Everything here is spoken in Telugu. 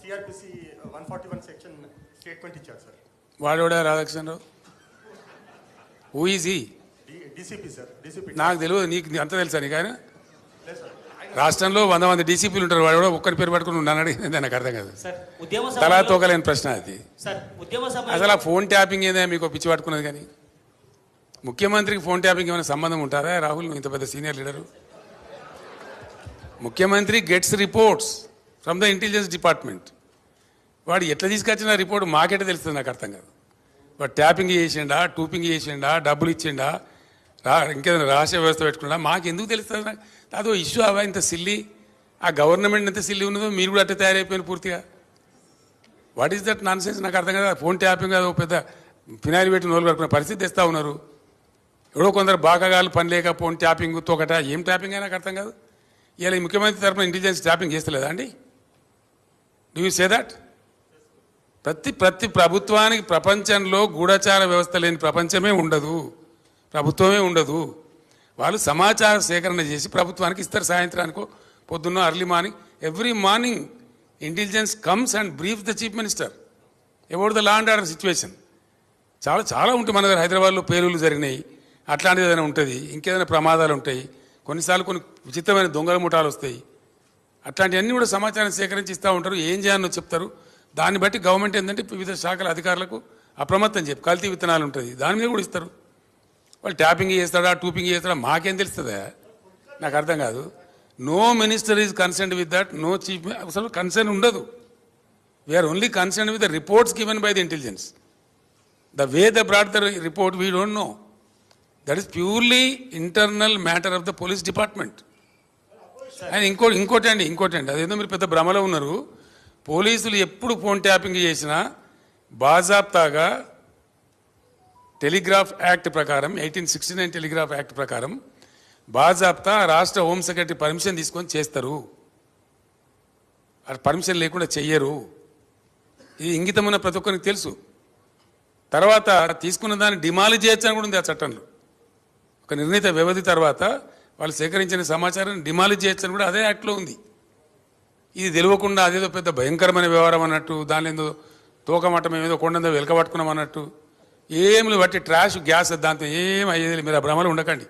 CRPC one forty one section statement ఇచ్చారు సార్ వాడోడా రాధాకృష్ణరావు? హూ ఈజ్ ఈ డీసీపీ సార్ డీసీపీ నాకు తెలియదు నీకు అంత తెలుసా నీకు ఆయన? రాష్ట్రంలో వంద మంది డీసీపీలు ఉంటారు వాడు కూడా ఒక్కరి పేరు పట్టుకుని నన్ను అడిగింది నాకు అర్థం కాదు. సార్ ఉద్యమ తలా తోకలేని ప్రశ్న అది. సార్ ఉద్యమ సమయంలో అసలు ఆ ఫోన్ ట్యాపింగ్ ఏదే? మీకు పిచ్చి పట్టుకున్నది కానీ. ముఖ్యమంత్రికి ఫోన్ ట్యాపింగ్ ఏమైనా సంబంధం ఉంటారా? రాహుల్ ఇంత పెద్ద సీనియర్ లీడరు. ముఖ్యమంత్రి gets reports. From the intelligence department వాడు ఎట్లా తీసుకొచ్చిన రిపోర్ట్ మాకెట్ట తెలుస్తుంది నాకు అర్థం కాదు. వాడు ట్యాపింగ్ చేసిండా టూపింగ్ చేసిండా డబ్బులు ఇచ్చిండా రా ఇంకేదైనా రహస్య వ్యవస్థ పెట్టుకున్నా మాకు ఎందుకు తెలుస్తుంది అదో ఇష్యూ అవా ఇంత సిల్లి ఆ గవర్నమెంట్ ఎంత సిల్లి ఉన్నదో మీరు కూడా అట్లా తయారైపోయిన పూర్తిగా. What is that nonsense నాకు అర్థం కదా. ఫోన్ ట్యాపింగ్ అది ఒక పెద్ద ఫినాయిల్ పెట్టి నోలు కట్టుకునే పరిస్థితి తెస్తూ ఉన్నారు. ఎవడో కొందరు బాగాగాలు పని లేక ఫోన్ ట్యాపింగ్ తోకట ఏం ట్యాపింగ్ అయినా నాకు అర్థం కాదు. ఇలా ముఖ్యమంత్రి తరఫున ఇంటెలిజెన్స్ ట్యాపింగ్ చేస్తలేదా అండి? డూ యూ సే దట్ ప్రతి ప్రతి ప్రభుత్వానికి ప్రపంచంలో గూఢచార వ్యవస్థ లేని ప్రపంచమే ఉండదు. ప్రభుత్వమే ఉండదు. వాళ్ళు సమాచార సేకరణ చేసి ప్రభుత్వానికి ఇస్తారు. సాయంత్రానికో పొద్దున్న early morning every morning intelligence comes and brief the chief minister about the law and order situation చాలా చాలా ఉంటాయి మన దగ్గర హైదరాబాద్లో పేలులు జరిగినాయి. అట్లాంటిది ఏదైనా ఉంటుంది. ఇంకేదైనా ప్రమాదాలు ఉంటాయి. కొన్నిసార్లు కొన్ని విచిత్రమైన దొంగల ముఠాలు వస్తాయి. అట్లాంటివన్నీ కూడా సమాచారం సేకరించి ఇస్తూ ఉంటారు. ఏం చేయాలో చెప్తారు. దాన్ని బట్టి గవర్నమెంట్ ఏంటంటే వివిధ శాఖల అధికారులకు అప్రమత్తం చెప్పి కల్తీ విత్తనాలు ఉంటుంది. దాని మీద కూడా ఇస్తారు. వాళ్ళు ట్యాపింగ్ చేస్తాడా టూపింగ్ చేస్తాడా మాకేం తెలుస్తుందా? నాకు అర్థం కాదు. No minister is concern with that no chief అసలు కన్సర్న్ ఉండదు. We're only concern with the reports given by the intelligence the way the broad the report we don't know that is purely internal matter of the police department ఆయన ఇంకోటి ఇంకోటి అండి ఇంకోటి అండి. అదేదో మీరు పెద్ద భ్రమలో ఉన్నారు. పోలీసులు ఎప్పుడు ఫోన్ ట్యాపింగ్ చేసినా బాజాబ్తాగా టెలిగ్రాఫ్ యాక్ట్ ప్రకారం eighteen sixty nine telegraph act ప్రకారం బాజాబ్తా రాష్ట్ర హోమ్ సెక్రటరీ పర్మిషన్ తీసుకొని చేస్తారు. పర్మిషన్ లేకుండా చెయ్యరు. ఇది ఇంగితమైన ప్రతి ఒక్కరికి తెలుసు. తర్వాత తీసుకున్న దాన్ని డిమాలిజ్ చేయొచ్చు అని కూడా ఉంది ఆ చట్టంలో. ఒక నిర్ణీత వ్యవధి తర్వాత వాళ్ళు సేకరించిన సమాచారాన్ని డిమాలిజ్ చేయొచ్చని కూడా అదే యాక్ట్లో ఉంది. ఇది తెలియకుండా అదేదో పెద్ద భయంకరమైన వ్యవహారం అన్నట్టు దాని ఏదో తోకమటం ఏదో కొండందో వెలకబట్టుకున్నాం అన్నట్టు ఏమి బట్టి ట్రాష్ గ్యాస్ దాంతో ఏం అయ్యేది మీరు ఆ భ్రమలు ఉండకండి.